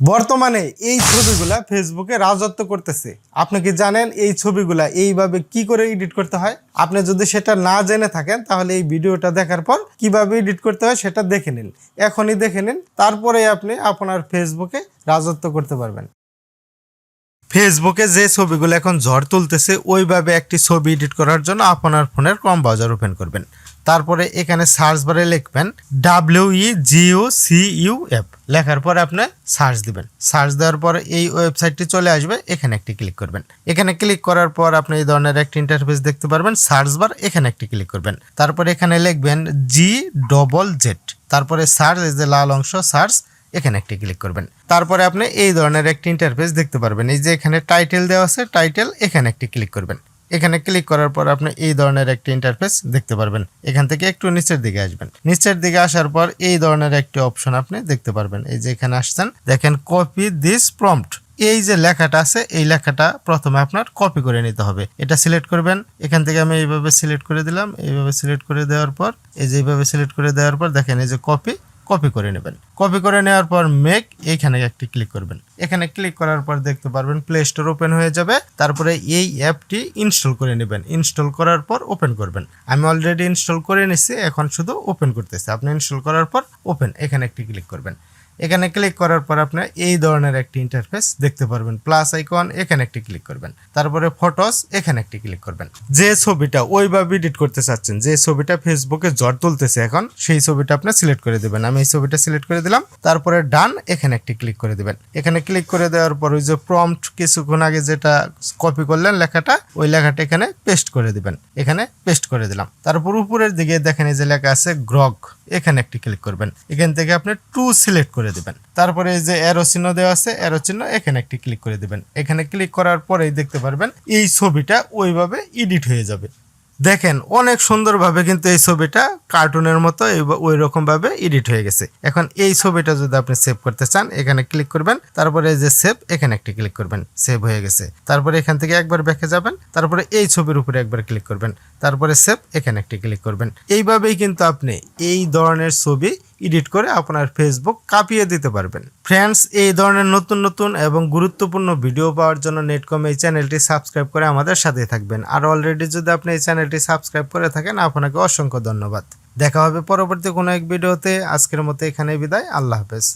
বর্তমানে এই ছবিগুলা ফেসবুকে রাজত্ব করতেছে। আপনি কি জানেন এই ছবিগুলা এইভাবে কি করে এডিট করতে হয়? আপনি যদি সেটা না জেনে থাকেন, তাহলে এই ভিডিওটা দেখার পর কীভাবে এডিট করতে হয় সেটা দেখে নিন। এখনই দেখে নিন, তারপরে আপনি আপনার ফেসবুকে রাজত্ব করতে পারবেন। ফেসবুকে যে ছবিগুলো এখন ঝড় তুলতেছে, ওইভাবে একটি ছবি এডিট করার জন্য আপনার ফোনের ক্রম ব্রাউজার ওপেন করবেন। তারপরে এখানে সার্চ বারে লিখবেন W E G O C U F লেখার পরে আপনি সার্চ দিবেন। সার্চ দেওয়ার পর এই ওয়েবসাইটটি চলে আসবে, এখানে একটি ক্লিক করবেন। এখানে ক্লিক করার পর আপনি এই ধরনের একটি ইন্টারফেস দেখতে পারবেন সার্চ বার এখানে একটি ক্লিক করবেন। তারপরে এখানে লিখবেন জি ডবল জেড তারপরে সার্চ এই যে লাল অংশ সার্চ এখানে একটি ক্লিক করবেন। তারপরে আপনি এই ধরনের একটি ইন্টারফেস দেখতে পারবেন। এই যে এখানে টাইটেল দেওয়া আছে টাইটেল এখানে একটি ক্লিক করবেন। এখানে ক্লিক করার পর আপনি এই ধরনের একটি ইন্টারফেস দেখতে পারবেন। এখান থেকে একটু নিচের দিকে আসবেন। নিচের দিকে আসার পর এই ধরনের একটি অপশন আপনি দেখতে পারবেন। এই যে এখানে আসছেন, দেখেন কপি দিস প্রম্পট এই যে লেখাটা আছে, এই লেখাটা প্রথমে আপনার কপি করে নিতে হবে। এটা সিলেক্ট করবেন। এখান থেকে আমি এইভাবে সিলেক্ট করে দিলাম। এইভাবে সিলেক্ট করে দেওয়ার পর, এই যে এইভাবে সিলেক্ট করে দেওয়ার পর দেখেন এই যে কপি কপি করে নেবেন। কপি করে নেওয়ার পর মেক এইখানে একটি ক্লিক করবেন। এখানে ক্লিক করার পর দেখতে পারবেন প্লে স্টোর ওপেন হয়ে যাবে। তারপরে এই অ্যাপটি ইনস্টল করে নেবেন। ইনস্টল করার পর ওপেন করবেন। আমি অলরেডি ইনস্টল করে নিছি, এখন শুধু ওপেন করতেছি। আপনি ইনস্টল করার পর ওপেন এখানে একটি ক্লিক করবেন। এখানে ক্লিক করার পর আপনি এই ধরনের একটি ইন্টারফেস দেখতে পারবেন। প্লাস আইকন এখানে একটি ক্লিক করবেন। তারপরে ফটোস এখানে একটি ক্লিক করবেন। যে ছবিটা ওইভাবে এডিট করতে চাচ্ছেন, যে ছবিটা ফেসবুকে জ্বর তুলতেছে এখন, সেই ছবিটা আপনি সিলেক্ট করে দেবেন। আমি এই ছবিটা সিলেক্ট করে দিলাম। তারপরে ডান এখানে একটি ক্লিক করে দিবেন। এখানে ক্লিক করে দেওয়ার পর ওই যে প্রম্পট কিছুক্ষণ আগে যেটা কপি করলেন লেখাটা, ওই লেখাটা এখানে পেস্ট করে দিবেন। এখানে পেস্ট করে দিলাম। তারপর উপরের দিকে দেখেন এই যে লেখা আছে গ্রগ এখানে একটি ক্লিক করবেন। এখান থেকে আপনি টু সিলেক্ট করে দেবেন। তারপরে এই যে অ্যারো চিহ্ন দেওয়া আছে অ্যারো চিহ্ন এখানে একটি ক্লিক করে দেবেন। এখানে ক্লিক করার পরেই দেখতে পারবেন, এই ছবিটা ওইভাবে এডিট হয়ে যাবে। দেখেন, অনেক সুন্দরভাবে কিন্তু এই ছবিটা কার্টুনের মতো ওই রকম ভাবে এডিট হয়ে গেছে। এখন এই ছবিটা যদি আপনি সেভ করতে চান, এখানে ক্লিক করবেন। তারপরে এই যে সেভ, এখানে একটি ক্লিক করবেন। সেভ হয়ে গেছে। তারপরে এখান থেকে একবার ব্যাকে যাবেন। তারপরে এই ছবির উপরে একবার ক্লিক করবেন। তারপরে সেভ, এখানে একটি ক্লিক করবেন। এইভাবেই কিন্তু আপনি এই ধরনের ছবি এডিট করে আপনার ফেসবুক কাঁপিয়ে দিতে পারবেন। ফ্রেন্ডস এই ধরনের নতুন নতুন এবং গুরুত্বপূর্ণ ভিডিও পাওয়ার জন্য নেটকম এই চ্যানেলটি সাবস্ক্রাইব করে আমাদের সাথে থাকবেন। আর অলরেডি যদি আপনি এই চ্যানেলটি সাবস্ক্রাইব করে থাকেন, আপনাকে অসংখ্য ধন্যবাদ। দেখা হবে পরবর্তী কোনো এক ভিডিওতে। আজকের মতো এখানে বিদায়। আল্লাহ হাফেজ।